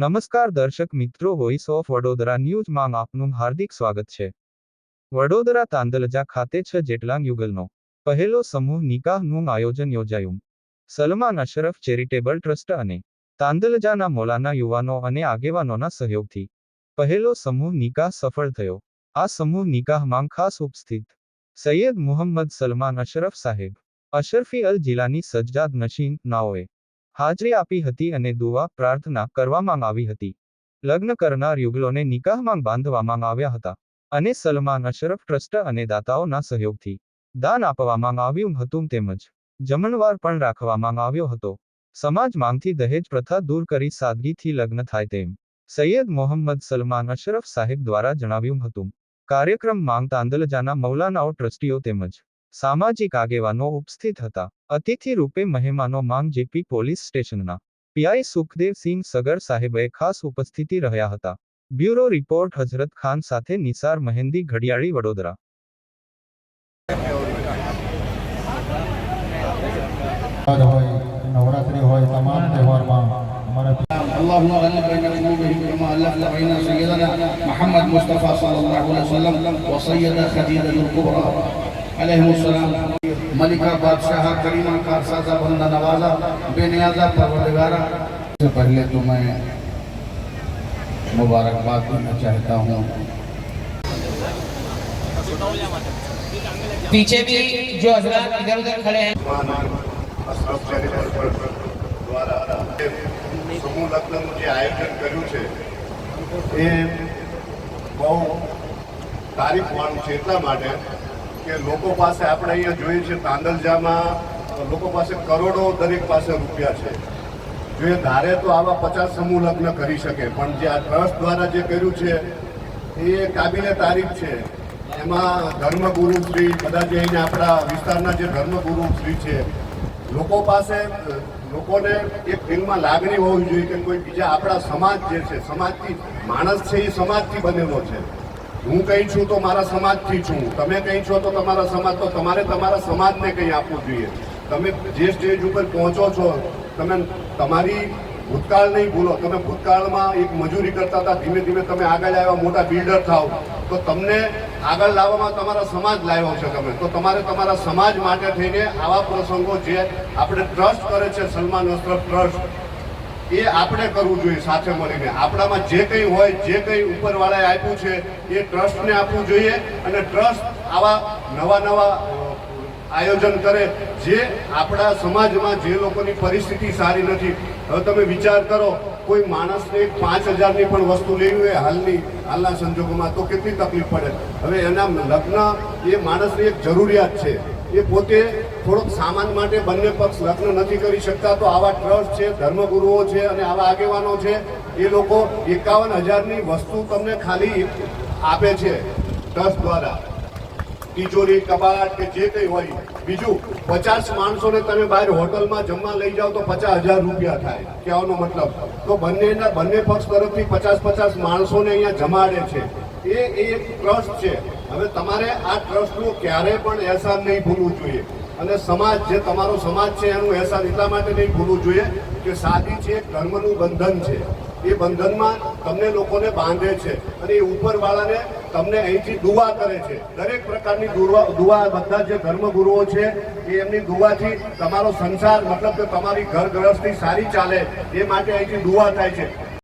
નમસ્કાર દર્શક મિત્રો વોઇસ ઓફ વડોદરા ન્યૂઝમાં આપનું હાર્દિક સ્વાગત છે. વડોદરા તાંદલજા ખાતે છ જેટલા યુગલનો પહેલો સમૂહ નિકાહનું આયોજન યોજાયું. સલમાન અશરફ ચેરિટેબલ ટ્રસ્ટ અને તાંદલજાના મોલાના યુવાનો અને આગેવાનોના સહયોગથી પહેલો સમૂહ નિકાહ સફળ થયો. આ સમૂહ નિકાહમાં ખાસ ઉપસ્થિત સૈયદ મુહમ્મદ સલમાન અશરફ સાહેબ, અશરફી અલ જિલાની સજ્જાદ નશીન નાઓએ હાજરી આપી હતી અને દુઆ, પ્રાર્થના કરવામાં આવી હતી. લગ્ન કરનાર યુગલોને નિકાહમાં બાંધવામાં આવ્યા હતા અને સલમાન અશરફ ટ્રસ્ટ અને દાતાઓના સહયોગથી દાન આપવામાં આવ્યું હતું તેમજ જમણવાર પણ રાખવામાં આવ્યો હતો. સમાજ માંગથી દહેજ પ્રથા દૂર કરી સાદગીથી લગ્ન થાય તેમ સૈયદ મોહમ્મદ સલમાન અશરફ સાહેબ દ્વારા જણાવ્યું હતું. કાર્યક્રમ માંગ તાંદલજાના મૌલાનાઓ ટ્રસ્ટીઓ તેમજ સામાજિક આગેવાનો ઉપસ્થિત હતા અતિથિ રૂપે મહેમાનો માંગ જેપી પોલીસ સ્ટેશનના પીઆઈ સુખદેવસિંહ સગર સાહેબે ખાસ ઉપસ્થિતિ રહ્યા હતા બ્યુરો રિપોર્ટ હઝરત ખાન સાથે નિસાર મહેંદી ઘડિયાળી વડોદરા નવરાત્ર હોય નવરાત્રી હોય તમામ તહેવારમાં અમારા اللهم غلب بين قلوبهم كما الفت بين سيدنا محمد مصطفى صلى الله عليه وسلم وسيدة خديجة الكبرى સલામ મલિકા બાદશાહ करीमा कारसाजा बंदा नवाजा बेनियाजा परवरदिगारा से पहले तो मैं मुबारकबाद देना चाहता हूँ पीछे भी जो हजरात इधर उधर खड़े हैं સમૂહ લગ્નનું જે આયોજન કર્યું છે એ બહુ તારીફ વાળું છે એટલા માટે કે લોકો પાસે આપણે અહીંયા જોઈએ છીએ તાંદલજામાં લોકો પાસે કરોડો દરેક પાસે રૂપિયા છે. જો એ ધારે તો આવા પચાસ સમૂહ લગ્ન કરી શકે, પણ જે આ ટ્રસ્ટ દ્વારા જે કર્યું છે, એ કાબિલે તારીફ છે. એમાં ધર્મગુરુ શ્રી બધા જે અહીંયા આપણા વિસ્તારના જે ધર્મગુરુ શ્રી છે, લોકો પાસે લોકોને એક દિલમાં લાગણી હોવી જોઈએ કે કોઈ બીજા આપણા સમાજ જે છે, સમાજથી, માણસ છે એ સમાજથી બનેલો છે. હું કંઈ છું તો મારા સમાજથી છું. તમે કંઈ છો તો તમારા સમાજ, તો તમારે તમારા સમાજને કંઈ આપવું જોઈએ. તમે જે સ્ટેજ ઉપર પહોંચો છો, તમે તમારી ભૂતકાળ નહીં ભૂલો. તમે ભૂતકાળમાં એક મજૂરી કરતા હતા, ધીમે ધીમે તમે આગળ આવ્યા, મોટા બિલ્ડર થાવ તો તમને આગળ લાવવામાં તમારા સમાજ લાવ્યો છે તમે. તો તમારે તમારા સમાજ માટે થઈને આવા પ્રસંગો જે આપણે ટ્રસ્ટ કરે છે, સલમાન અશરફ ટ્રસ્ટ એ આપણે કરવું જોઈએ સાથે મળીને. આપણામાં જે કંઈ હોય, જે કંઈ ઉપરવાળાએ આપ્યું છે, એ ટ્રસ્ટને આપવું જોઈએ અને ટ્રસ્ટ આવા નવા નવા આયોજન કરે જે આપણા સમાજમાં જે લોકોની પરિસ્થિતિ સારી નથી. હવે તમે વિચાર કરો, કોઈ માણસને પાંચ હજારની પણ વસ્તુ લેવી હોય હાલની, હાલના સંજોગોમાં તો કેટલી તકલીફ પડે. હવે એના લગ્ન એ માણસની એક જરૂરિયાત છે. એ પોતે થોડોક સામાન માટે બંને પક્ષ લગ્ન નથી કરી શકતા, તો આવા ટ્રસ્ટ છે, ધર્મગુરુઓ છે અને આવા આગેવાનો છે, એ લોકો એકાવન હજારની વસ્તુ તમને ખાલી આપે છે ટ્રસ્ટ દ્વારા. તિજોરી, કબાટ કે જે કંઈ હોય. બીજું, પચાસ માણસોને તમે બહાર હોટલમાં જમવા લઈ જાઓ તો પચાસ હજાર રૂપિયા થાય. કહેવાનો મતલબ. તો બંનેના, બંને પક્ષ તરફથી પચાસ પચાસ માણસોને અહીંયા જમાડે છે. એ એક ટ્રસ્ટ છે. હવે તમારે આ ટ્રસ્ટનું ક્યારેય પણ અહેસાન નહીં ભૂલવું જોઈએ. અને સમાજ જે તમારો સમાજ છે, એનું અહેસાન એટલા માટે નહીં ભૂલવું જોઈએ કે સાદી છે, ધર્મનું બંધન છે. એ બંધનમાં તમને લોકોને બાંધે છે અને એ ઉપરવાળાને તમને અહીંથી દુવા કરે છે. દરેક પ્રકારની દુવા દુવા બધા જે ધર્મગુરુઓ છે, એ એમની દુવાથી તમારો સંસાર, મતલબ કે તમારી ઘર ગ્રહસ્થી સારી ચાલે એ માટે અહીંથી દુવા થાય છે.